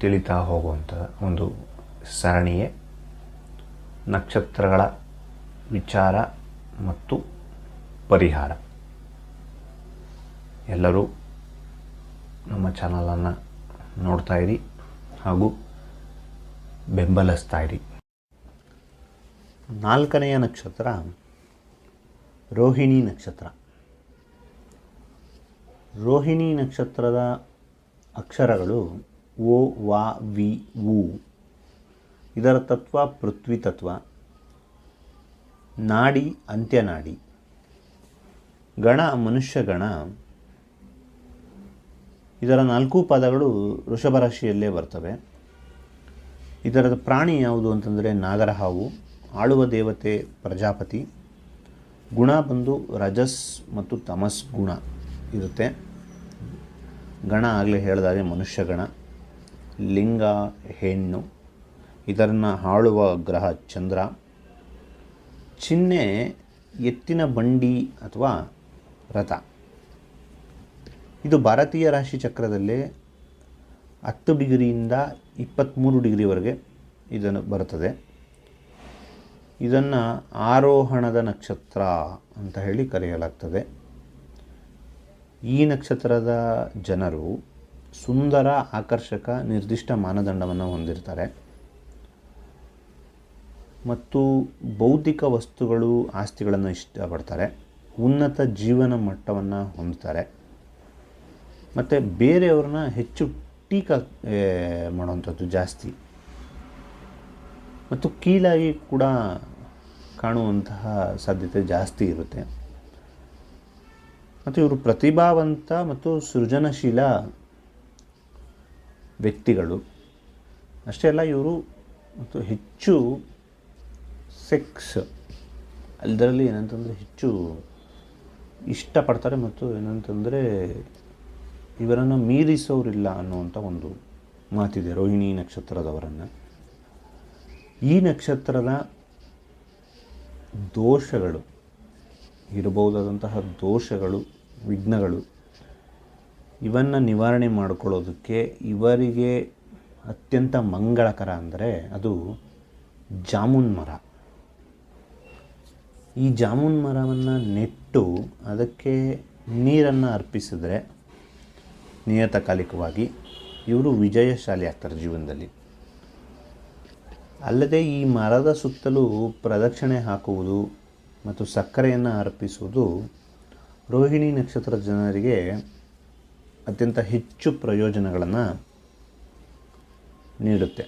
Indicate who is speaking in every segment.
Speaker 1: ತಿಳಿತಾ ಹೋಗುವಂಥ ಒಂದು ಸರಣಿಯೇ ನಕ್ಷತ್ರಗಳ ವಿಚಾರ ಮತ್ತು ಪರಿಹಾರ. ಎಲ್ಲರೂ ನಮ್ಮ ಚಾನಲನ್ನು ನೋಡ್ತಾ ಇರಿ ಹಾಗೂ ಬೆಂಬಲಿಸ್ತಾ ಇರಿ. ನಾಲ್ಕನೆಯ ನಕ್ಷತ್ರ ರೋಹಿಣಿ ನಕ್ಷತ್ರ. ರೋಹಿಣಿ ನಕ್ಷತ್ರದ ಅಕ್ಷರಗಳು ಓ ವಾ ವಿ ಉ ಇದರ ತತ್ವ ಪೃಥ್ವಿ ತತ್ವ. ನಾಡಿ, ಅಂತ್ಯನಾಡಿ. ಗಣ, ಮನುಷ್ಯ, ಗಣ. ಇದರ ನಾಲ್ಕು ಪದಗಳು ವೃಷಭರಾಶಿಯಲ್ಲೇ ಬರ್ತವೆ. ಇದರ ಪ್ರಾಣಿ ಯಾವುದು ಅಂತಂದರೆ ನಾಗರಹಾವು, ಆಳುವ ದೇವತೆ ಪ್ರಜಾಪತಿ, ಗುಣ ಬಂದು ರಜಸ್ ಮತ್ತು ತಮಸ್ ಗುಣ ಇರುತ್ತೆ. ಗಣ ಆಗಲೇ ಹೇಳಿದಾಗೆ ಮನುಷ್ಯ ಗಣ. ಲಿಂಗ, ಹೆಣ್ಣು ಇದನ್ನು ಆಳುವ ಗ್ರಹ ಚಂದ್ರ. ಚಿಹ್ನೆ ಎತ್ತಿನ ಬಂಡಿ ಅಥವಾ ರಥ. ಇದು ಭಾರತೀಯ ರಾಶಿ ಚಕ್ರದಲ್ಲಿ ಹತ್ತು ಡಿಗ್ರಿಯಿಂದ ಇಪ್ಪತ್ತ್ಮೂರು ಡಿಗ್ರಿವರೆಗೆ ಇದನ್ನು ಬರುತ್ತದೆ. ಇದನ್ನು ಆರೋಹಣದ ನಕ್ಷತ್ರ ಅಂತ ಹೇಳಿ ಕರೆಯಲಾಗ್ತದೆ. ಈ ನಕ್ಷತ್ರದ ಜನರು ಸುಂದರ ಆಕರ್ಷಕ ನಿರ್ದಿಷ್ಟ ಮಾನದಂಡವನ್ನು ಹೊಂದಿರ್ತಾರೆ. ಮತ್ತು ಬೌದ್ಧಿಕ ವಸ್ತುಗಳು, ಆಸ್ತಿಗಳನ್ನು ಇಷ್ಟಪಡ್ತಾರೆ. ಉನ್ನತ ಜೀವನ ಮಟ್ಟವನ್ನು ಹೊಂದ್ತಾರೆ. ಮತ್ತು ಬೇರೆಯವ್ರನ್ನ ಹೆಚ್ಚು ಟೀಕಾ ಮಾಡುವಂಥದ್ದು ಜಾಸ್ತಿ. ಮತ್ತು ಕೀಳಾಗಿ ಕೂಡ ಕಾಣುವಂತಹ ಸಾಧ್ಯತೆ ಜಾಸ್ತಿ ಇರುತ್ತೆ. ಮತ್ತು ಇವರು ಪ್ರತಿಭಾವಂತ ಮತ್ತು ಸೃಜನಶೀಲ ವ್ಯಕ್ತಿಗಳು. ಅಷ್ಟೇ ಅಲ್ಲ, ಇವರು ಮತ್ತು ಹೆಚ್ಚು ಸೆಕ್ಸ್. ಅದರಲ್ಲಿ ಏನಂತಂದರೆ ಹೆಚ್ಚು ಇಷ್ಟಪಡ್ತಾರೆ ಮತ್ತು ಏನಂತಂದರೆ ಇವರನ್ನು ಮೀರಿಸೋರಿಲ್ಲ ಅನ್ನುವಂಥ ಒಂದು ಮಾತಿದೆ ರೋಹಿಣಿ ನಕ್ಷತ್ರದವರನ್ನು. ಈ ನಕ್ಷತ್ರದ ದೋಷಗಳು, ಇರಬಹುದಾದಂತಹ ದೋಷಗಳು, ವಿಘ್ನಗಳು ಇವನ್ನು ನಿವಾರಣೆ ಮಾಡಿಕೊಳ್ಳೋದಕ್ಕೆ ಇವರಿಗೆ ಅತ್ಯಂತ ಮಂಗಳಕರ ಅಂದರೆ ಅದು ಜಾಮೂನ್ ಮರ. ಈ ಜಾಮೂನ್ ಮರವನ್ನು ನೆಟ್ಟು ಅದಕ್ಕೆ ನೀರನ್ನು ಅರ್ಪಿಸಿದ್ರೆ ನಿಯತಕಾಲಿಕವಾಗಿ ಇವರು ವಿಜಯಶಾಲಿ ಆಗ್ತಾರೆ ಜೀವನದಲ್ಲಿ. ಅಲ್ಲದೆ ಈ ಮರದ ಸುತ್ತಲೂ ಪ್ರದಕ್ಷಿಣೆ ಹಾಕುವುದು ಮತ್ತು ಸಕ್ಕರೆಯನ್ನು ಅರ್ಪಿಸುವುದು ರೋಹಿಣಿ ನಕ್ಷತ್ರ ಜನರಿಗೆ ಅತ್ಯಂತ ಹೆಚ್ಚು ಪ್ರಯೋಜನಗಳನ್ನು ನೀಡುತ್ತೆ.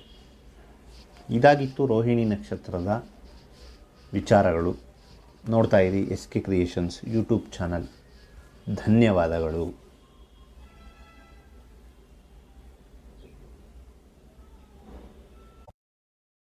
Speaker 1: ಇದಾಗಿತ್ತು ರೋಹಿಣಿ ನಕ್ಷತ್ರದ ವಿಚಾರಗಳು. ನೋಡ್ತಾ ಇರಿ S K creations YouTube channel. ಧನ್ಯವಾದಗಳು.